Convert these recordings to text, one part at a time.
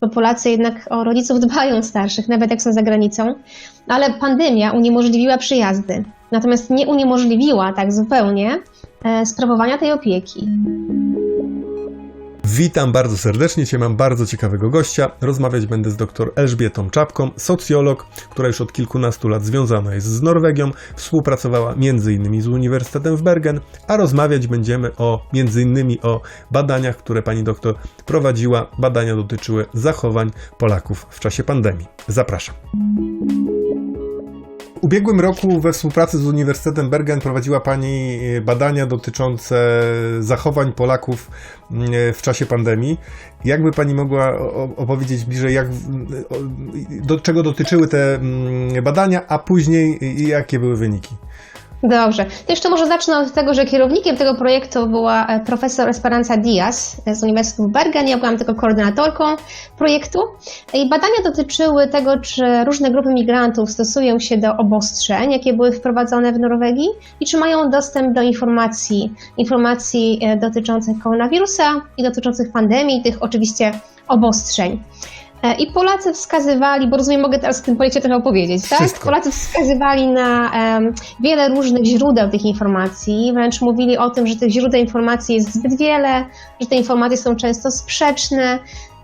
bo jednak o rodziców dbają starszych, nawet jak są za granicą, ale pandemia uniemożliwiła przyjazdy. Natomiast nie uniemożliwiła tak zupełnie e, sprawowania tej opieki. Witam bardzo serdecznie, dzisiaj mam bardzo ciekawego gościa. Rozmawiać będę z dr Elżbietą Czapką, socjolog, która już od kilkunastu lat związana jest z Norwegią, współpracowała m.in. z Uniwersytetem w Bergen, a rozmawiać będziemy o m.in. o badaniach, które pani doktor prowadziła. Badania dotyczyły zachowań Polaków w czasie pandemii. Zapraszam. W ubiegłym roku we współpracy z Uniwersytetem Bergen prowadziła Pani e, badania dotyczące zachowań Polaków mm, e, w czasie pandemii. Jakby Pani mogła opowiedzieć bliżej, jak, do czego dotyczyły te mm, badania, a później jakie były wyniki? Dobrze. To jeszcze może zacznę od tego, że kierownikiem tego projektu była e, profesor Esperanza Diaz e, z Uniwersytetu Bergen. Ja byłam tylko koordynatorką projektu. I badania dotyczyły tego, czy różne grupy migrantów stosują się do obostrzeń, jakie były wprowadzone w Norwegii i czy mają dostęp do informacji, informacji e, dotyczących koronawirusa i dotyczących pandemii, tych oczywiście obostrzeń. E, I Polacy wskazywali, bo rozumiem, mogę teraz w tym projekcie trochę opowiedzieć, tak? Wszystko. Polacy wskazywali na em, wiele różnych źródeł tych informacji, wręcz mówili o tym, że tych źródeł informacji jest zbyt wiele, że te informacje są często sprzeczne.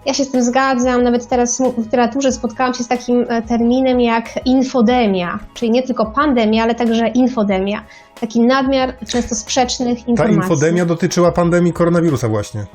Ja się z tym zgadzam, nawet teraz w literaturze spotkałam się z takim e, terminem jak infodemia, czyli nie tylko pandemia, ale także infodemia. Taki nadmiar często sprzecznych Ta informacji. infodemia dotyczyła pandemii koronawirusa właśnie.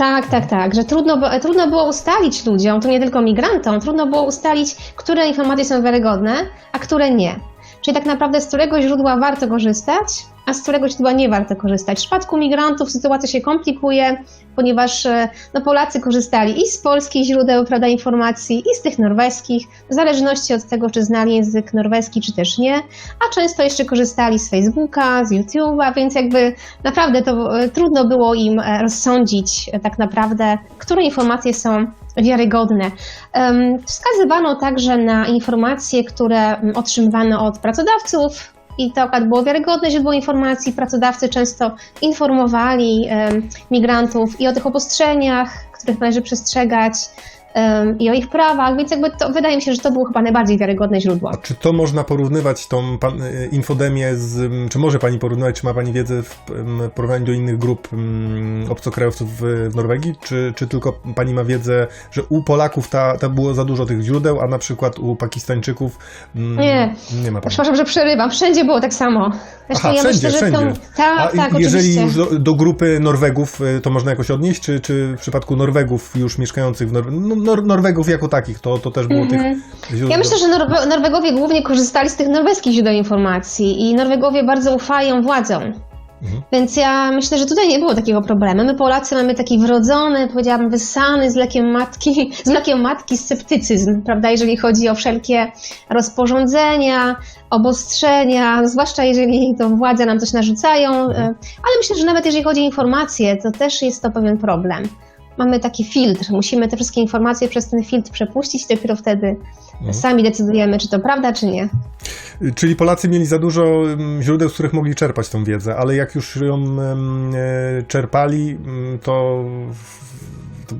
Tak, tak, tak, że trudno, trudno było ustalić ludziom, to nie tylko migrantom, trudno było ustalić, które informacje są wiarygodne, a które nie. Czyli tak naprawdę z którego źródła warto korzystać, a z którego źródła nie warto korzystać. W przypadku migrantów sytuacja się komplikuje, ponieważ e, no, Polacy korzystali i z polskich źródeł prawda, informacji, i z tych norweskich, w zależności od tego, czy znali język norweski, czy też nie, a często jeszcze korzystali z Facebooka, z YouTube'a, więc jakby naprawdę to e, trudno było im e, rozsądzić tak naprawdę, które informacje są wiarygodne. Wskazywano także na informacje, które otrzymywano od pracodawców. I to akurat było wiarygodne źródło informacji. Pracodawcy często informowali migrantów i o tych obostrzeniach, których należy przestrzegać, i o ich prawach, więc jakby to wydaje mi się, że to było chyba najbardziej wiarygodne źródło. A czy to można porównywać, tą pan, e, infodemię z, czy może Pani porównywać, czy ma Pani wiedzę w porównaniu do innych grup obcokrajowców w, Norwegii, czy, czy tylko Pani ma wiedzę, że u Polaków ta, ta było za dużo tych źródeł, a na przykład u Pakistańczyków Nie. nie ma Pani? Przepraszam, że przerywam. Wszędzie było tak samo. Zresztą Aha, wszędzie, myślę, wszędzie. To... Tak, A tak, jeżeli oczywiście. już do, do grupy Norwegów, y, to można jakoś odnieść, czy, czy w przypadku Norwegów już mieszkających w Nor- no, Nor- Norwegów jako takich, to, to też było Mhm. tych źródeł? Ja myślę, że Norwe- Norwegowie głównie korzystali z tych norweskich źródeł informacji i Norwegowie bardzo ufają władzom. Mhm. Więc ja myślę, że tutaj nie było takiego problemu. My Polacy mamy taki wrodzony, powiedziałabym, wyssany z lekiem matki, z mlekiem matki sceptycyzm, prawda, jeżeli chodzi o wszelkie rozporządzenia, obostrzenia, zwłaszcza jeżeli to władze nam coś narzucają, e, ale myślę, że nawet jeżeli chodzi o informacje, to też jest to pewien problem. Mamy taki filtr, musimy te wszystkie informacje przez ten filtr przepuścić, dopiero wtedy sami decydujemy, czy to prawda, czy nie. Czyli Polacy mieli za dużo mm, źródeł, z których mogli czerpać tą wiedzę, ale jak już ją mm, e, czerpali, mm, to,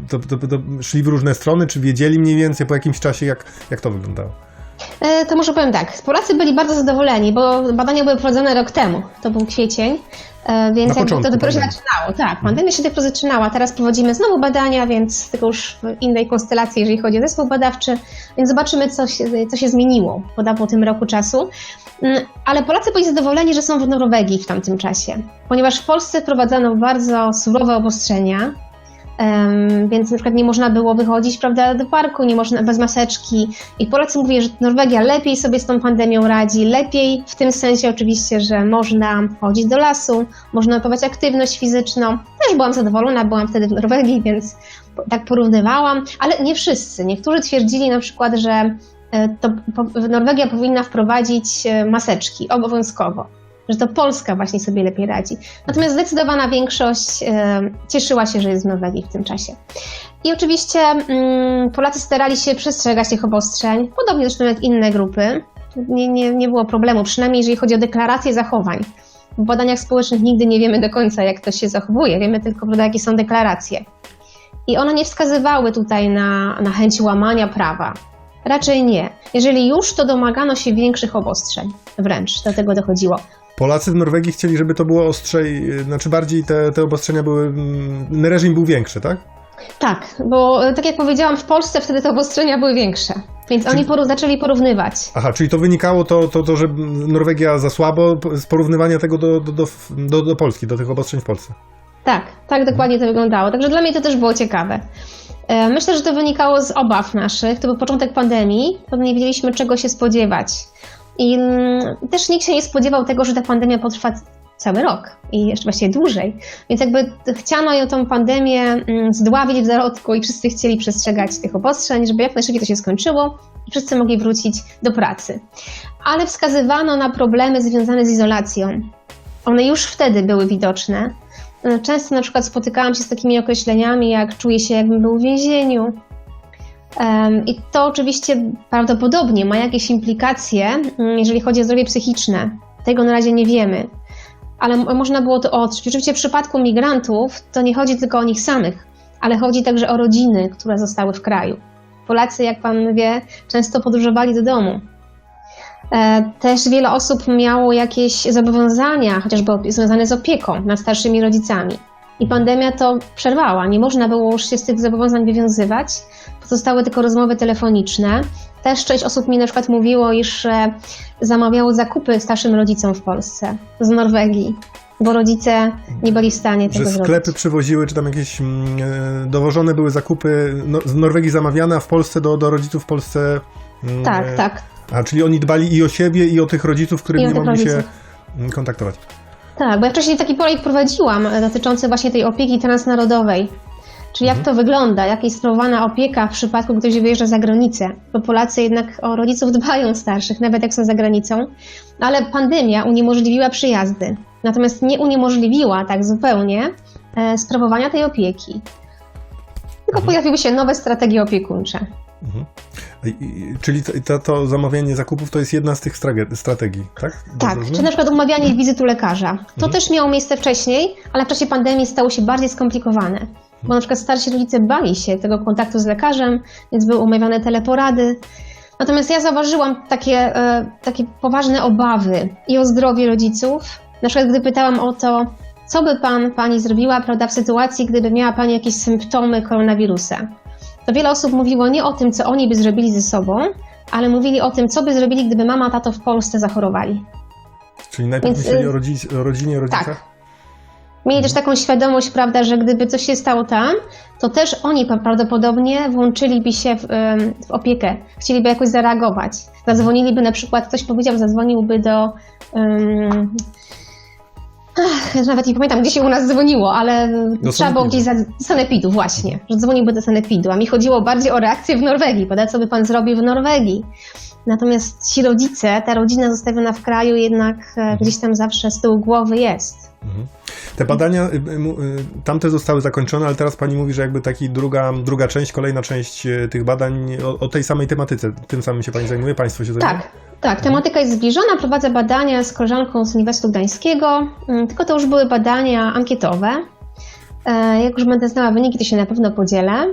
to, to, to, szli w różne strony, czy wiedzieli mniej więcej po jakimś czasie, jak, jak to wyglądało? E, To może powiem tak, Polacy byli bardzo zadowoleni, bo badania były prowadzone rok temu, to był kwiecień, więc Na jakby to dopiero się zaczynało. Tak, pandemia się dopiero zaczynała, teraz prowadzimy znowu badania, więc tylko już w innej konstelacji, jeżeli chodzi o zespół badawczy, więc zobaczymy, co się, co się zmieniło po, tym roku czasu. Mm, Ale Polacy byli zadowoleni, że są w Norwegii w tamtym czasie, ponieważ w Polsce wprowadzano bardzo surowe obostrzenia, Em, więc na przykład nie można było wychodzić prawda, do parku, nie można bez maseczki. I Polacy mówią, że Norwegia lepiej sobie z tą pandemią radzi, lepiej w tym sensie oczywiście, że można chodzić do lasu, można odbywać aktywność fizyczną. Też byłam zadowolona, byłam wtedy w Norwegii, więc tak porównywałam, ale nie wszyscy. Niektórzy twierdzili na przykład, że e, to Norwegia powinna wprowadzić e, maseczki obowiązkowo że to Polska właśnie sobie lepiej radzi. Natomiast zdecydowana większość e, cieszyła się, że jest w Norwegii w tym czasie. I oczywiście mm, Polacy starali się przestrzegać tych obostrzeń, podobnie zresztą jak inne grupy. Nie, nie, nie było problemu, przynajmniej jeżeli chodzi o deklaracje zachowań. W badaniach społecznych nigdy nie wiemy do końca, jak ktoś się zachowuje, wiemy tylko, prawda, jakie są deklaracje. i one nie wskazywały tutaj na, na chęć łamania prawa. Raczej nie. Jeżeli już, to domagano się większych obostrzeń. Wręcz do tego dochodziło. Polacy w Norwegii chcieli, żeby to było ostrzej, y, znaczy bardziej te, te obostrzenia były, mm, reżim był większy, tak? Tak, bo e, tak jak powiedziałam, w Polsce wtedy te obostrzenia były większe. Więc Czyli- oni poru- zaczęli porównywać. Aha, czyli to wynikało to, to, to że Norwegia za słabo z porównywania tego do, do, do, do, Polski, do tych obostrzeń w Polsce. Tak, tak dokładnie to wyglądało. Także dla mnie to też było ciekawe. E, Myślę, że to wynikało z obaw naszych. To był początek pandemii, to nie wiedzieliśmy czego się spodziewać. I mm, też nikt się nie spodziewał tego, że ta pandemia potrwa cały rok i jeszcze właściwie dłużej. Więc jakby chciano ją tą pandemię mm, zdławić w zarodku i wszyscy chcieli przestrzegać tych obostrzeń, żeby jak najszybciej to się skończyło i wszyscy mogli wrócić do pracy. Ale wskazywano na problemy związane z izolacją. One już wtedy były widoczne. Często na przykład spotykałam się z takimi określeniami, jak czuję się jakbym był w więzieniu. I to oczywiście prawdopodobnie ma jakieś implikacje, mm, jeżeli chodzi o zdrowie psychiczne. Tego na razie nie wiemy, ale można było to odczuć. Oczywiście w przypadku migrantów to nie chodzi tylko o nich samych, ale chodzi także o rodziny, które zostały w kraju. Polacy, jak pan wie, często podróżowali do domu. E, Też wiele osób miało jakieś zobowiązania, chociażby związane z opieką nad starszymi rodzicami. I pandemia to przerwała. Nie można było już się z tych zobowiązań wywiązywać. Pozostały tylko rozmowy telefoniczne. Też część osób mi na przykład mówiło, iż e, zamawiało zakupy starszym rodzicom w Polsce, z Norwegii, bo rodzice nie byli w stanie Że tego zrobić. sklepy przywoziły, czy tam jakieś mm, e, dowożone były zakupy no, z Norwegii zamawiane, a w Polsce do, do rodziców w Polsce. mm, Tak, e, tak. A czyli oni dbali i o siebie, i o tych rodziców, którymi nie mogli się rodziców. mm, kontaktować. Tak, bo ja wcześniej taki projekt prowadziłam dotyczący właśnie tej opieki transnarodowej. Czyli jak to wygląda, jak jest sprawowana opieka w przypadku, gdy ktoś wyjeżdża za granicę. Bo Polacy jednak o rodziców dbają starszych, nawet jak są za granicą. Ale pandemia uniemożliwiła przyjazdy. Natomiast nie uniemożliwiła tak zupełnie e, sprawowania tej opieki. Tylko pojawiły się nowe strategie opiekuńcze. I, czyli to, to, to zamawianie zakupów to jest jedna z tych strategii, tak? Dobrze Tak, rozumiem? czy na przykład umawianie wizyt u lekarza. To też miało miejsce wcześniej, ale w czasie pandemii stało się bardziej skomplikowane. Bo na przykład starsi rodzice bali się tego kontaktu z lekarzem, więc były umawiane teleporady. Natomiast ja zauważyłam takie, e, takie poważne obawy i o zdrowie rodziców. Na przykład gdy pytałam o to, co by pan, pani zrobiła, prawda, w sytuacji, gdyby miała pani jakieś symptomy koronawirusa. To wiele osób mówiło nie o tym, co oni by zrobili ze sobą, ale mówili o tym, co by zrobili, gdyby mama, tato w Polsce zachorowali. Czyli najpierw Więc, myśleli y, o, rodzi- o rodzinie, rodzicach? Tak. Mieli też taką świadomość, prawda, że gdyby coś się stało tam, to też oni prawdopodobnie włączyliby się w, w opiekę, chcieliby jakoś zareagować. Zadzwoniliby na przykład, ktoś powiedział, zadzwoniłby do. Um, ach, nawet nie pamiętam, gdzie się u nas dzwoniło, ale trzeba było gdzieś za sanepidu, właśnie, że dzwoniłby do sanepidu, a mi chodziło bardziej o reakcję w Norwegii, prawda, co by pan zrobił w Norwegii. Natomiast ci rodzice, ta rodzina zostawiona w kraju jednak e, gdzieś tam zawsze z tyłu głowy jest. Te badania, y, y, y, tamte zostały zakończone, ale teraz pani mówi, że jakby taki druga, druga część, kolejna część tych badań o, o tej samej tematyce, tym samym się pani zajmuje, państwo się zajmuje? Tak, tak. Tematyka jest zbliżona. Prowadzę badania z koleżanką z Uniwersytetu Gdańskiego, mm, tylko to już były badania ankietowe. E, Jak już będę znała wyniki, to się na pewno podzielę.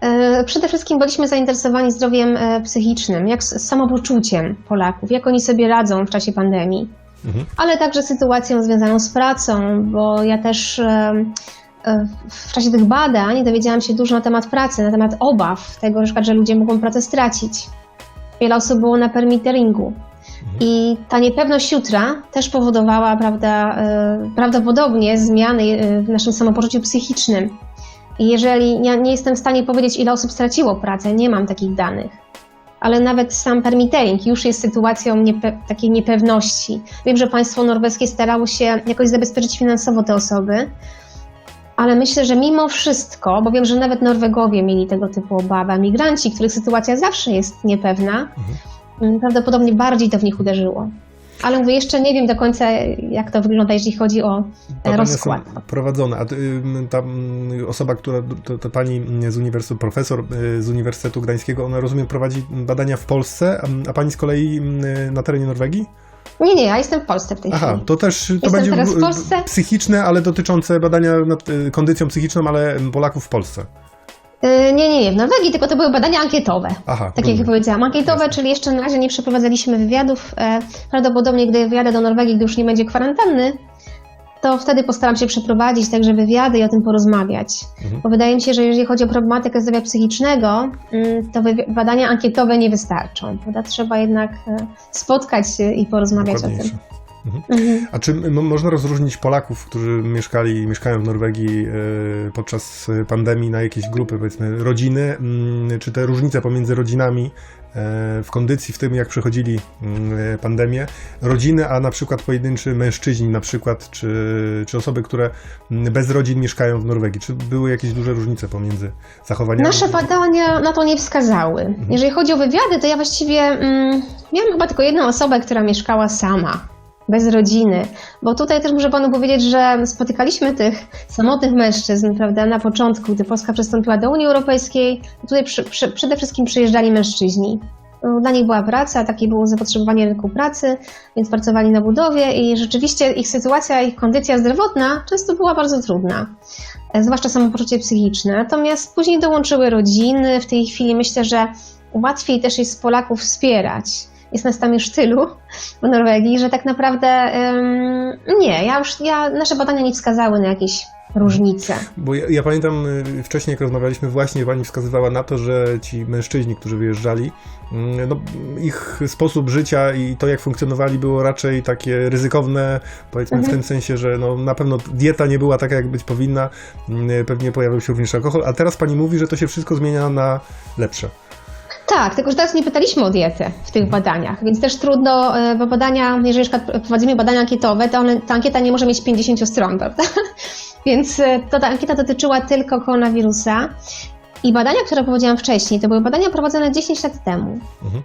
E, Przede wszystkim byliśmy zainteresowani zdrowiem e, psychicznym, jak z samopoczuciem Polaków, jak oni sobie radzą w czasie pandemii, Mhm. ale także sytuacją związaną z pracą, bo ja też e, w czasie tych badań dowiedziałam się dużo na temat pracy, na temat obaw tego, że ludzie mogą pracę stracić. Wiele osób było na permitteringu. I ta niepewność jutra też powodowała prawda, prawdopodobnie zmiany w naszym samopoczuciu psychicznym. Jeżeli ja nie jestem w stanie powiedzieć, ile osób straciło pracę, nie mam takich danych. Ale nawet sam permittering już jest sytuacją niepe- takiej niepewności. Wiem, że państwo norweskie starało się jakoś zabezpieczyć finansowo te osoby, ale myślę, że mimo wszystko, bo wiem, że nawet Norwegowie mieli tego typu obawy, migranci, których sytuacja zawsze jest niepewna, mm, prawdopodobnie bardziej to w nich uderzyło. Ale mówię, jeszcze nie wiem do końca, jak to wygląda, jeśli chodzi o e, Badania rozkład. są prowadzone, a ym, ta ym, osoba, która, to, to pani z uniwersytetu, profesor y, z Uniwersytetu Gdańskiego, ona rozumiem prowadzi badania w Polsce, a, a pani z kolei y, na terenie Norwegii? Nie, nie, ja jestem w Polsce w tej Aha, chwili. to też to Jestem będzie teraz w y, Polsce. psychiczne, ale dotyczące badania nad y, kondycją psychiczną, ale Polaków w Polsce. E, Nie, nie, nie, w Norwegii, tylko to były badania ankietowe. Aha, Tak jak powiedziałam, ankietowe, Jasne. czyli jeszcze na razie nie przeprowadzaliśmy wywiadów. E, Prawdopodobnie, gdy wyjadę do Norwegii, gdy już nie będzie kwarantanny, to wtedy postaram się przeprowadzić także wywiady i o tym porozmawiać. Mhm. Bo wydaje mi się, że jeżeli chodzi o problematykę zdrowia psychicznego, mm, to badania ankietowe nie wystarczą. Prawda? Trzeba jednak e, spotkać się i porozmawiać o tym. Dokładniejsze. Mhm. A czy można rozróżnić Polaków, którzy mieszkali, mieszkają w Norwegii e, podczas e, pandemii na jakieś grupy, powiedzmy rodziny? Mm, Czy te różnice pomiędzy rodzinami e, w kondycji, w tym jak przechodzili mm, pandemię, rodziny, a na przykład pojedynczy mężczyźni, na przykład, czy, czy osoby, które mm, bez rodzin mieszkają w Norwegii? Czy były jakieś duże różnice pomiędzy zachowaniami? Nasze badania na to nie wskazały. Mhm. Jeżeli chodzi o wywiady, to ja właściwie mm, miałam chyba tylko jedną osobę, która mieszkała sama, bez rodziny. Bo tutaj też muszę panu powiedzieć, że spotykaliśmy tych samotnych mężczyzn, prawda, na początku, gdy Polska przystąpiła do Unii Europejskiej. Tutaj przy, przy, przede wszystkim przyjeżdżali mężczyźni. No, Dla nich była praca, takie było zapotrzebowanie rynku pracy, więc pracowali na budowie i rzeczywiście ich sytuacja, ich kondycja zdrowotna często była bardzo trudna e, zwłaszcza samopoczucie psychiczne. Natomiast później dołączyły rodziny. W tej chwili myślę, że łatwiej też jest Polaków wspierać. Jest nas tam już tylu w Norwegii, że tak naprawdę nie, ja już, ja, nasze badania nie wskazały na jakieś różnice. Bo ja, ja pamiętam y, wcześniej, jak rozmawialiśmy, właśnie pani wskazywała na to, że ci mężczyźni, którzy wyjeżdżali, mm, no, ich sposób życia i to, jak funkcjonowali, było raczej takie ryzykowne, powiedzmy w Mhm. tym sensie, że no, na pewno dieta nie była taka, jak być powinna, mm, pewnie pojawił się również alkohol, a teraz pani mówi, że to się wszystko zmienia na lepsze. Tak, tylko że teraz nie pytaliśmy o dietę w tych badaniach, więc też trudno, e, bo badania, jeżeli prowadzimy badania ankietowe, to one, ta ankieta nie może mieć 50 stron, prawda? Więc e, to ta ankieta dotyczyła tylko koronawirusa. I badania, które powiedziałam wcześniej, to były badania prowadzone 10 lat temu. Mhm.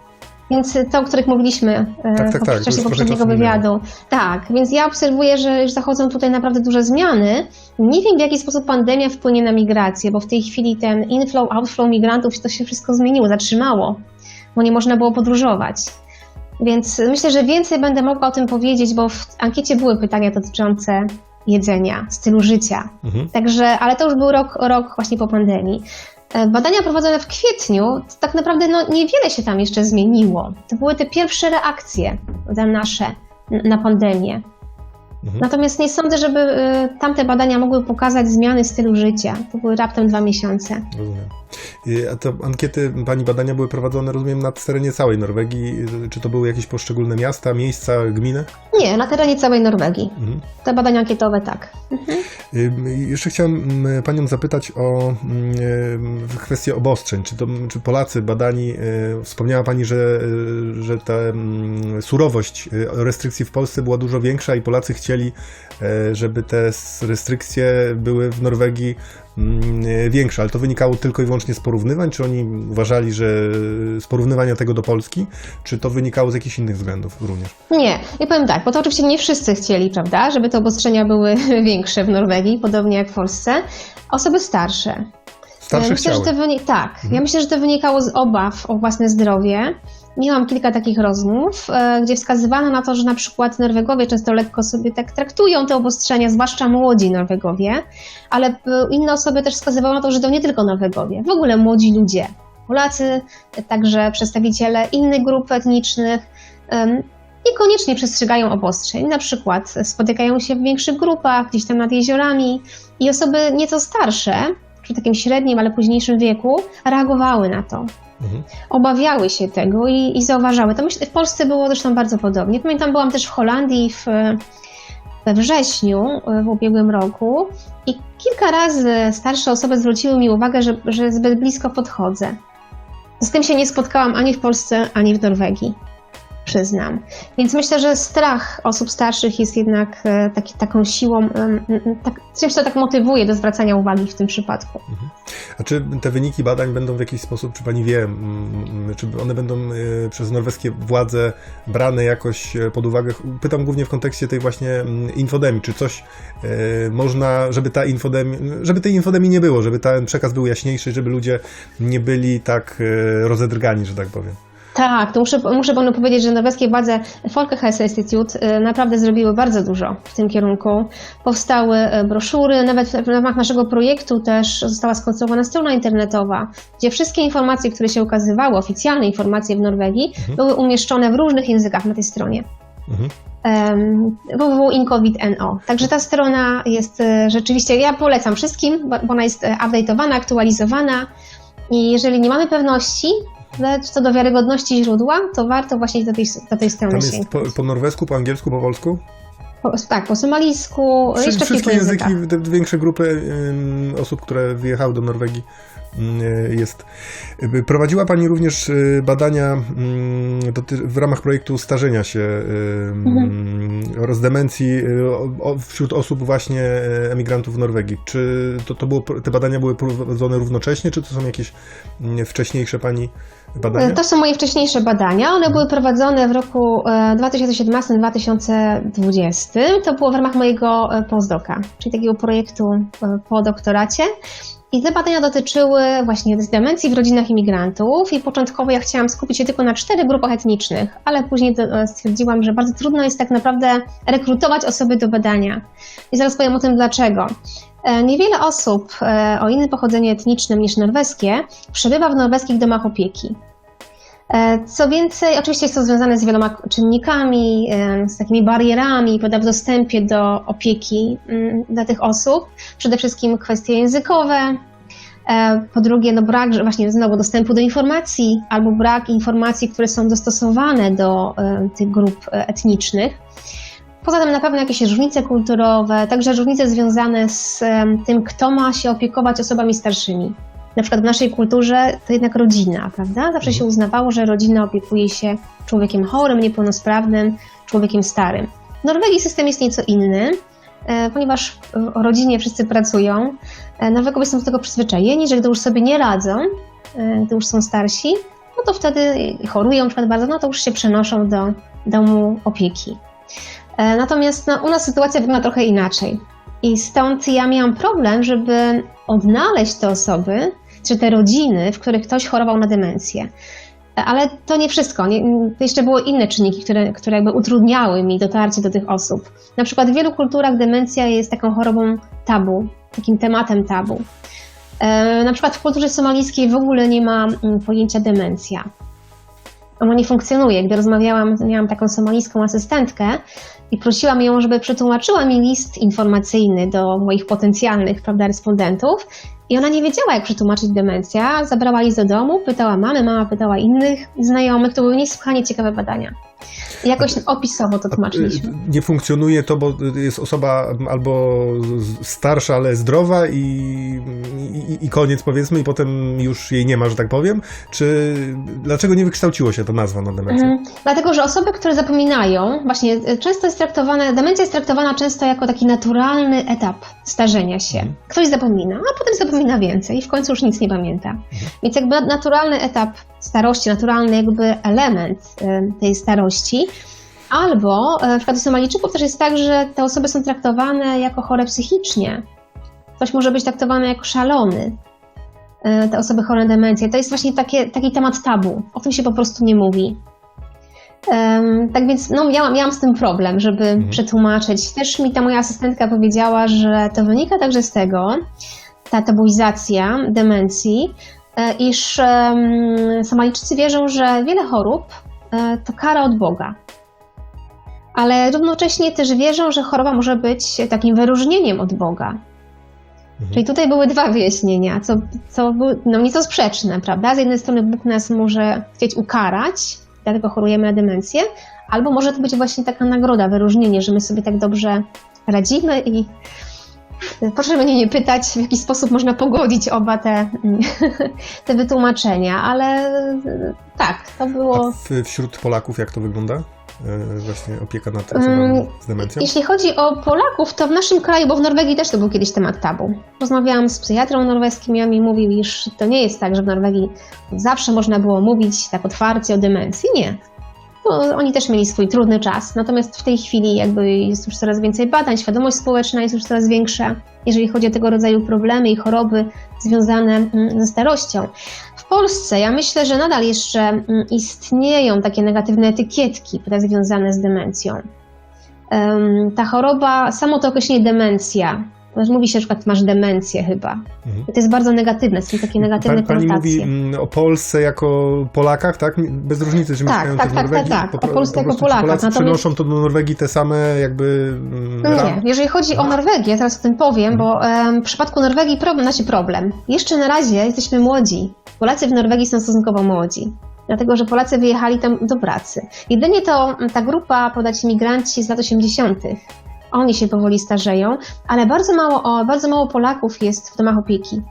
Więc te, o których mówiliśmy e, Tak, tak, w tak, to czasie trochę poprzedniego wywiadu. Tak, więc ja obserwuję, że już zachodzą tutaj naprawdę duże zmiany. Nie wiem, w jaki sposób pandemia wpłynie na migrację, bo w tej chwili ten inflow, outflow migrantów to się wszystko zmieniło, zatrzymało, bo nie można było podróżować. Więc myślę, że więcej będę mogła o tym powiedzieć, bo w ankiecie były pytania dotyczące jedzenia, stylu życia. Mhm. Także, ale to już był rok, rok właśnie po pandemii. E, Badania prowadzone w kwietniu, tak naprawdę no, niewiele się tam jeszcze zmieniło. To były te pierwsze reakcje nasze na pandemię. Mhm. Natomiast nie sądzę, żeby e, tamte badania mogły pokazać zmiany stylu życia. To były raptem dwa miesiące. Rozumiem. Y, A te ankiety, pani badania były prowadzone, rozumiem, na terenie całej Norwegii. Y, Czy to były jakieś poszczególne miasta, miejsca, gminy? Nie, na terenie całej Norwegii. Mhm. Te badania ankietowe tak. Ym, Jeszcze chciałem Panią zapytać o y, kwestię obostrzeń. Czy, to, czy Polacy badani, y, wspomniała Pani, że, y, że ta surowość y, restrykcji w Polsce była dużo większa i Polacy chcieli, y, żeby te restrykcje były w Norwegii mm, y, większe, ale to wynikało tylko i wyłącznie z porównywań? Czy oni uważali, że z porównywania tego do Polski, czy to wynikało z jakichś innych względów również? Nie, ja powiem tak, bo to oczywiście nie wszyscy chcieli, prawda, żeby te obostrzenia były większe w Norwegii, podobnie jak w Polsce. Osoby starsze. Starsze myślę, chciały. że to wyni- tak, Mhm. ja myślę, że to wynikało z obaw o własne zdrowie. Miałam kilka takich rozmów, e, gdzie wskazywano na to, że na przykład Norwegowie często lekko sobie tak traktują te obostrzenia, zwłaszcza młodzi Norwegowie, ale e, inne osoby też wskazywały na to, że to nie tylko Norwegowie, w ogóle młodzi ludzie. Polacy, e, także przedstawiciele innych grup etnicznych, niekoniecznie przestrzegają obostrzeń. Na przykład spotykają się w większych grupach, gdzieś tam nad jeziorami i osoby nieco starsze, przy takim średnim, ale późniejszym wieku, reagowały na to. Mhm. Obawiały się tego i, i zauważały. To myślę, w Polsce było zresztą bardzo podobnie. Pamiętam, byłam też w Holandii w, we wrześniu e, w ubiegłym roku i kilka razy starsze osoby zwróciły mi uwagę, że, że zbyt blisko podchodzę. Z tym się nie spotkałam ani w Polsce, ani w Norwegii. Przyznam. Więc myślę, że strach osób starszych jest jednak e, taki, taką siłą, tak, co tak motywuje do zwracania uwagi w tym przypadku. A czy te wyniki badań będą w jakiś sposób, czy pani wie, czy one będą e, przez norweskie władze brane jakoś e, pod uwagę? Pytam głównie w kontekście tej właśnie infodemii. Czy coś można, żeby ta infodemia, żeby tej infodemii nie było, żeby ten przekaz był jaśniejszy, żeby ludzie nie byli tak rozedrgani, że tak powiem? Tak, to muszę, muszę panu powiedzieć, że norweskie władze Folkehelseinstitut y, naprawdę zrobiły bardzo dużo w tym kierunku. Powstały y, broszury, nawet w ramach naszego projektu też została skonstruowana strona internetowa, gdzie wszystkie informacje, które się ukazywały, oficjalne informacje w Norwegii, były umieszczone w różnych językach na tej stronie. Mhm. Www.incovid.no. Także ta strona jest y, rzeczywiście, ja polecam wszystkim, bo ona jest update'owana, aktualizowana i jeżeli nie mamy pewności że co do wiarygodności źródła, to warto właśnie do tej, do tej strony Tam jest po, po norwesku, po angielsku, po polsku? Po, tak, po somalijsku, Wszy- jeszcze Wszystkie języki, językach. te większe grupy ym, osób, które wyjechały do Norwegii jest. Y, Prowadziła Pani również y, badania doty- w ramach projektu starzenia się Mhm. oraz demencji y, wśród osób właśnie y, emigrantów w Norwegii. Czy to, to było, te badania były prowadzone równocześnie, czy to są jakieś mm, wcześniejsze Pani badania? To są moje wcześniejsze badania. One były prowadzone w roku e, 2017-2020. To było w ramach mojego e, postdoka, czyli takiego projektu e, po doktoracie. I te badania dotyczyły właśnie demencji w rodzinach imigrantów i początkowo ja chciałam skupić się tylko na czterech grupach etnicznych, ale później e, stwierdziłam, że bardzo trudno jest tak naprawdę rekrutować osoby do badania. I zaraz powiem o tym dlaczego. E, Niewiele osób e, o innym pochodzeniu etnicznym niż norweskie przebywa w norweskich domach opieki. E, Co więcej, oczywiście jest to związane z wieloma czynnikami, z takimi barierami w dostępie do opieki mm, dla tych osób. Przede wszystkim kwestie językowe, e, po drugie no brak właśnie znowu dostępu do informacji albo brak informacji, które są dostosowane do tych grup e, etnicznych. Poza tym na pewno jakieś różnice kulturowe, także różnice związane z tym, kto ma się opiekować osobami starszymi. Na przykład w naszej kulturze to jednak rodzina, prawda? Zawsze się uznawało, że rodzina opiekuje się człowiekiem chorym, niepełnosprawnym, człowiekiem starym. W Norwegii system jest nieco inny, e, ponieważ w rodzinie wszyscy pracują. E, Norwegowie są do tego przyzwyczajeni, że gdy już sobie nie radzą, e, gdy już są starsi, no to wtedy chorują na przykład bardzo, no to już się przenoszą do domu opieki. Natomiast no, u nas sytuacja wygląda trochę inaczej. I stąd ja miałam problem, żeby odnaleźć te osoby, czy te rodziny, w których ktoś chorował na demencję. Ale to nie wszystko. Nie, jeszcze były inne czynniki, które, które jakby utrudniały mi dotarcie do tych osób. Na przykład w wielu kulturach demencja jest taką chorobą tabu, takim tematem tabu. E, Na przykład w kulturze somalijskiej w ogóle nie ma mm, pojęcia demencja. Ono nie funkcjonuje. Gdy rozmawiałam, miałam taką somalijską asystentkę i prosiłam ją, żeby przetłumaczyła mi list informacyjny do moich potencjalnych prawda, respondentów. I ona nie wiedziała, jak przetłumaczyć demencja. Zabrała list do domu, pytała mamy, mama pytała innych znajomych. To były niesłychanie ciekawe badania. Jakoś opisowo to tłumaczyliśmy. Y, Nie funkcjonuje to, bo jest osoba albo starsza, ale zdrowa i, i, i koniec powiedzmy i potem już jej nie ma, że tak powiem? Czy dlaczego nie wykształciło się ta nazwa na demencję? Mhm. Dlatego, że osoby, które zapominają, właśnie y, często jest traktowane, demencja jest traktowana często jako taki naturalny etap starzenia się. Ktoś zapomina, a potem zapomina więcej i w końcu już nic nie pamięta. Więc jakby naturalny etap starości, naturalny jakby element y, tej starości. Albo y, w przypadku Somalijczyków też jest tak, że te osoby są traktowane jako chore psychicznie. Ktoś może być traktowany jako szalony. y, Te osoby chore na demencję. To jest właśnie takie, taki temat tabu. O tym się po prostu nie mówi. Em, tak więc no, miałam, miałam z tym problem, żeby przetłumaczyć. Też mi ta moja asystentka powiedziała, że to wynika także z tego, ta tabuizacja demencji, e, iż em, Somalijczycy wierzą, że wiele chorób e, to kara od Boga. Ale równocześnie też wierzą, że choroba może być takim wyróżnieniem od Boga. Czyli tutaj były dwa wyjaśnienia, co, co były no, nieco sprzeczne, prawda? Z jednej strony Bóg nas może chcieć ukarać, dlatego chorujemy na demencję, albo może to być właśnie taka nagroda, wyróżnienie, że my sobie tak dobrze radzimy i proszę mnie nie pytać, w jaki sposób można pogodzić oba te, te wytłumaczenia, ale tak, to było... A w, wśród Polaków jak to wygląda? E, Właśnie opieka nad Mm, osobami z demencją? Jeśli chodzi o Polaków, to w naszym kraju, bo w Norwegii też to był kiedyś temat tabu. Rozmawiałam z psychiatrą norweskim i on mi mówił, iż to nie jest tak, że w Norwegii zawsze można było mówić tak otwarcie o demencji. Nie. No, oni też mieli swój trudny czas, natomiast w tej chwili jakby jest już coraz więcej badań, świadomość społeczna jest już coraz większa, jeżeli chodzi o tego rodzaju problemy i choroby związane mm, ze starością. W Polsce ja myślę, że nadal jeszcze mm, istnieją takie negatywne etykietki związane z demencją. Em, Ta choroba, samo to określenie demencja, mówi się, że na przykład masz demencję chyba. Mhm. I to jest bardzo negatywne, są takie negatywne Pani, pani mówi konotacje. mm, o Polsce jako Polakach, tak? Bez różnicy, że Tak, mieszkają tak, w tak, Norwegii. tak, tak. Po, O Polsce po jako Polakach. Polacy Natomiast- przenoszą to do Norwegii te same jakby mm, No nie, jeżeli chodzi o Norwegię, ja teraz o tym powiem, bo em, w przypadku Norwegii problem, znaczy problem. Jeszcze na razie jesteśmy młodzi. Polacy w Norwegii są stosunkowo młodzi. Dlatego, że Polacy wyjechali tam do pracy. Jedynie to ta grupa, podać imigranci z lat 80. Oni się powoli starzeją, ale bardzo mało, bardzo mało Polaków jest w domach opieki.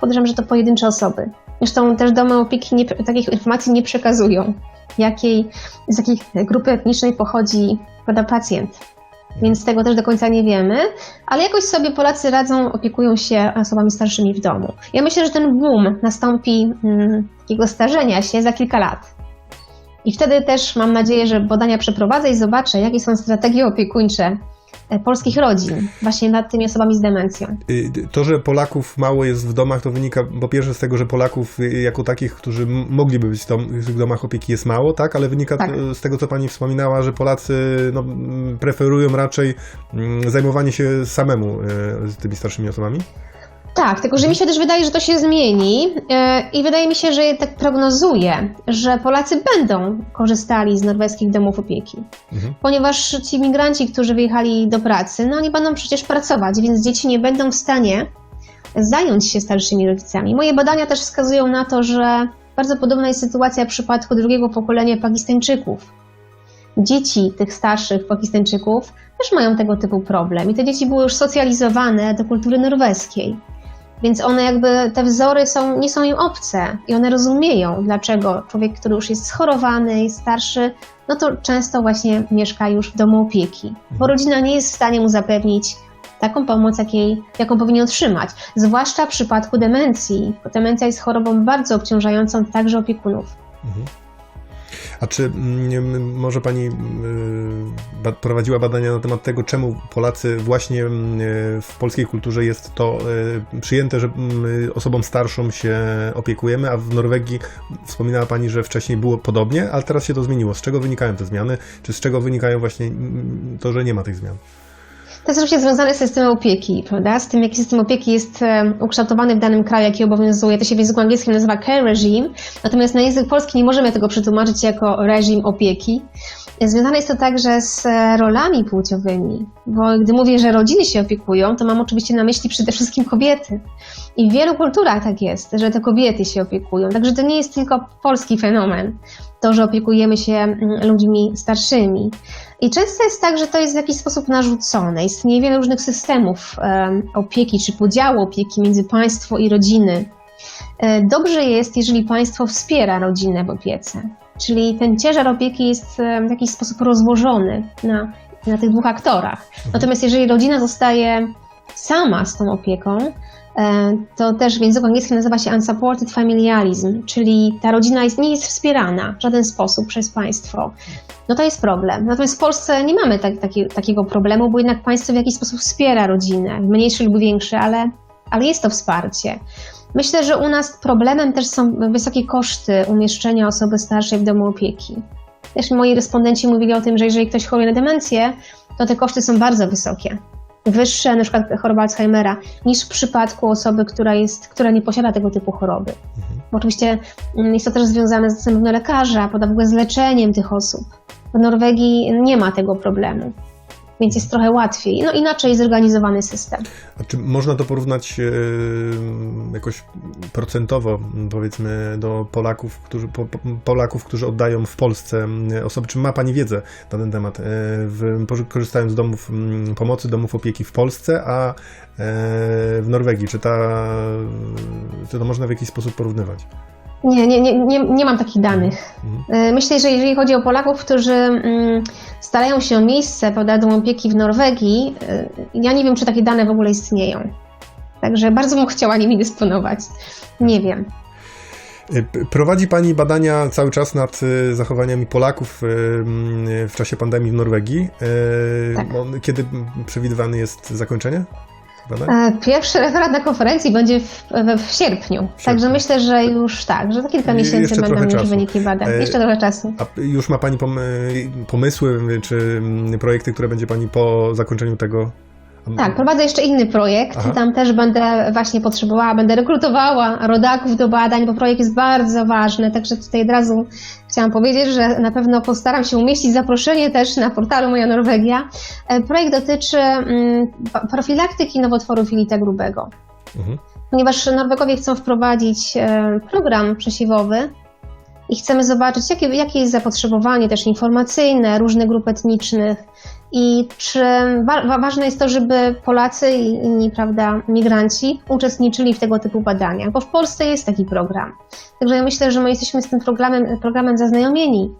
Podejrzewam, że to pojedyncze osoby. Zresztą też domy opieki nie, takich informacji nie przekazują, jakiej, z jakiej grupy etnicznej pochodzi prawda, pacjent więc tego też do końca nie wiemy, ale jakoś sobie Polacy radzą, opiekują się osobami starszymi w domu. Ja myślę, że ten boom nastąpi mm, takiego starzenia się za kilka lat. I wtedy też mam nadzieję, że badania przeprowadzę i zobaczę, jakie są strategie opiekuńcze polskich rodzin właśnie nad tymi osobami z demencją. Y, To, że Polaków mało jest w domach, to wynika po pierwsze z tego, że Polaków y, jako takich, którzy mogliby być w, dom, w domach opieki jest mało, tak? Ale wynika Tak. z tego, co pani wspominała, że Polacy no, preferują raczej zajmowanie się samemu y, z tymi starszymi osobami. Tak, tylko że mi się też wydaje, że to się zmieni e, i wydaje mi się, że tak prognozuję, że Polacy będą korzystali z norweskich domów opieki. Mhm. ponieważ ci migranci, którzy wyjechali do pracy, no oni będą przecież pracować, więc dzieci nie będą w stanie zająć się starszymi rodzicami. Moje badania też wskazują na to, że bardzo podobna jest sytuacja w przypadku drugiego pokolenia Pakistańczyków. Dzieci tych starszych Pakistańczyków też mają tego typu problem i te dzieci były już socjalizowane do kultury norweskiej. Więc one jakby, te wzory są, nie są im obce i one rozumieją, dlaczego człowiek, który już jest schorowany, jest starszy, no to często właśnie mieszka już w domu opieki, bo rodzina nie jest w stanie mu zapewnić taką pomoc, jakiej, jaką powinien otrzymać. Zwłaszcza w przypadku demencji, bo demencja jest chorobą bardzo obciążającą także opiekunów. Mhm. A czy mm, może Pani y, prowadziła badania na temat tego, czemu Polacy właśnie mm, w polskiej kulturze jest to y, przyjęte, że mm, osobom starszą się opiekujemy, a w Norwegii wspominała Pani, że wcześniej było podobnie, ale teraz się to zmieniło. Z czego wynikają te zmiany? Czy z czego wynikają właśnie to, że nie ma tych zmian? To jest oczywiście związane z systemem opieki, prawda? Z tym, jaki system opieki jest e, ukształtowany w danym kraju, jaki obowiązuje. To się w języku angielskim nazywa care regime, natomiast na język polski nie możemy tego przetłumaczyć jako reżim opieki. Związane jest to także z e, rolami płciowymi, bo gdy mówię, że rodziny się opiekują, to mam oczywiście na myśli przede wszystkim kobiety. I w wielu kulturach tak jest, że to kobiety się opiekują. Także to nie jest tylko polski fenomen, to, że opiekujemy się mm, ludźmi starszymi. I często jest tak, że to jest w jakiś sposób narzucone. Istnieje wiele różnych systemów em, opieki czy podziału opieki między państwo i rodziny. E, Dobrze jest, jeżeli państwo wspiera rodzinę w opiece, czyli ten ciężar opieki jest w jakiś sposób rozłożony na, na tych dwóch aktorach. Natomiast jeżeli rodzina zostaje sama z tą opieką, to też w języku angielskim nazywa się unsupported familialism, czyli ta rodzina jest, nie jest wspierana w żaden sposób przez państwo. No to jest problem. Natomiast w Polsce nie mamy tak, taki, takiego problemu, bo jednak państwo w jakiś sposób wspiera rodzinę, mniejszy lub większy, ale, ale jest to wsparcie. Myślę, że u nas problemem też są wysokie koszty umieszczenia osoby starszej w domu opieki. Też moi respondenci mówili o tym, że jeżeli ktoś choruje na demencję, to te koszty są bardzo wysokie. Wyższe, na przykład choroba Alzheimera, niż w przypadku osoby, która, jest, która nie posiada tego typu choroby. Bo oczywiście mm, jest to też związane z dostępem do lekarza, poda w ogóle z leczeniem tych osób. W Norwegii nie ma tego problemu, więc jest trochę łatwiej. No inaczej zorganizowany system. A czy można to porównać e, jakoś procentowo, powiedzmy, do Polaków, którzy, po, po- Polaków, którzy oddają w Polsce m, osoby? Czy ma Pani wiedzę na ten temat, e, w, korzystając z domów pomocy, domów opieki w Polsce, a e, w Norwegii? Czy, ta, czy to można w jakiś sposób porównywać? Nie, nie, nie, nie, nie mam takich danych. Mhm. Y, Myślę, że jeżeli chodzi o Polaków, którzy mm, starają się o miejsce pod domu opieki w Norwegii, y, ja nie wiem, czy takie dane w ogóle istnieją. Także bardzo bym chciała nimi dysponować. Nie wiem. P- Prowadzi Pani badania cały czas nad zachowaniami Polaków w czasie pandemii w Norwegii. Tak. Kiedy przewidywane jest zakończenie? E, Pierwszy referat na konferencji będzie w, w, w sierpniu, także myślę, że już tak, że za kilka Je- miesięcy będą już czasu. wyniki badań. E, Jeszcze trochę czasu. A już ma Pani pom- pomysły czy mm, projekty, które będzie Pani po zakończeniu tego? Tak, prowadzę jeszcze inny projekt Aha. tam też będę właśnie potrzebowała, będę rekrutowała rodaków do badań, bo projekt jest bardzo ważny, także tutaj od razu chciałam powiedzieć, że na pewno postaram się umieścić zaproszenie też na portalu Moja Norwegia. E, Projekt dotyczy mm, profilaktyki nowotworów jelita grubego. Mhm. ponieważ Norwegowie chcą wprowadzić e, program przesiewowy i chcemy zobaczyć, jakie, jakie jest zapotrzebowanie też informacyjne różnych grup etnicznych i czy wa- wa- ważne jest to, żeby Polacy i inni, prawda, migranci uczestniczyli w tego typu badaniach, bo w Polsce jest taki program. Także ja myślę, że my jesteśmy z tym programem, programem zaznajomieni.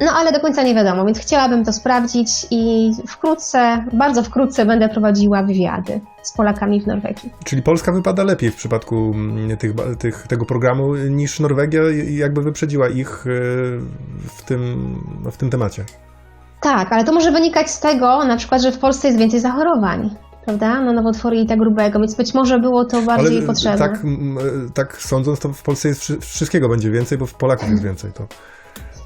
No ale do końca nie wiadomo, więc chciałabym to sprawdzić i wkrótce, bardzo wkrótce będę prowadziła wywiady z Polakami w Norwegii. Czyli Polska wypada lepiej w przypadku mm, tych, tych, tego programu niż Norwegia jakby wyprzedziła ich y, w tym, no, w tym temacie. Tak, ale to może wynikać z tego, na przykład, że w Polsce jest więcej zachorowań, prawda? No nowotwory i tak grubego, więc być może było to bardziej Ale potrzebne. tak, tak sądząc, to w Polsce jest wszy- wszystkiego będzie więcej, bo w Polaków jest więcej. To,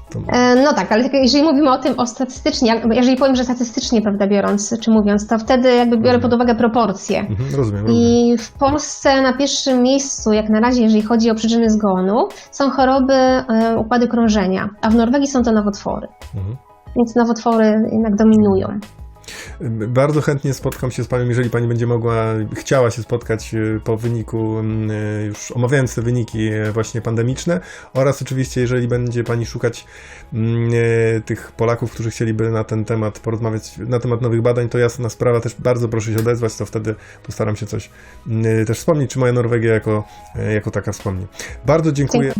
to... E, No tak, ale jeżeli mówimy o tym o statystycznie, jeżeli powiem, że statystycznie, prawda, biorąc, czy mówiąc, to wtedy jakby biorę pod uwagę proporcje. Mhm, rozumiem, rozumiem. I w Polsce na pierwszym miejscu, jak na razie, jeżeli chodzi o przyczyny zgonu, są choroby e, układu krążenia, a w Norwegii są to nowotwory. Mhm. Więc nowotwory jednak dominują. Bardzo chętnie spotkam się z Panią, jeżeli Pani będzie mogła, chciała się spotkać y, po wyniku, y, już omawiając te wyniki y, właśnie pandemiczne oraz oczywiście, jeżeli będzie Pani szukać tych Polaków, którzy chcieliby na ten temat porozmawiać, na temat nowych badań, to jasna sprawa, też bardzo proszę się odezwać, to wtedy postaram się coś też wspomnieć, czy moja Norwegia jako, jako taka wspomni. Bardzo dziękuję.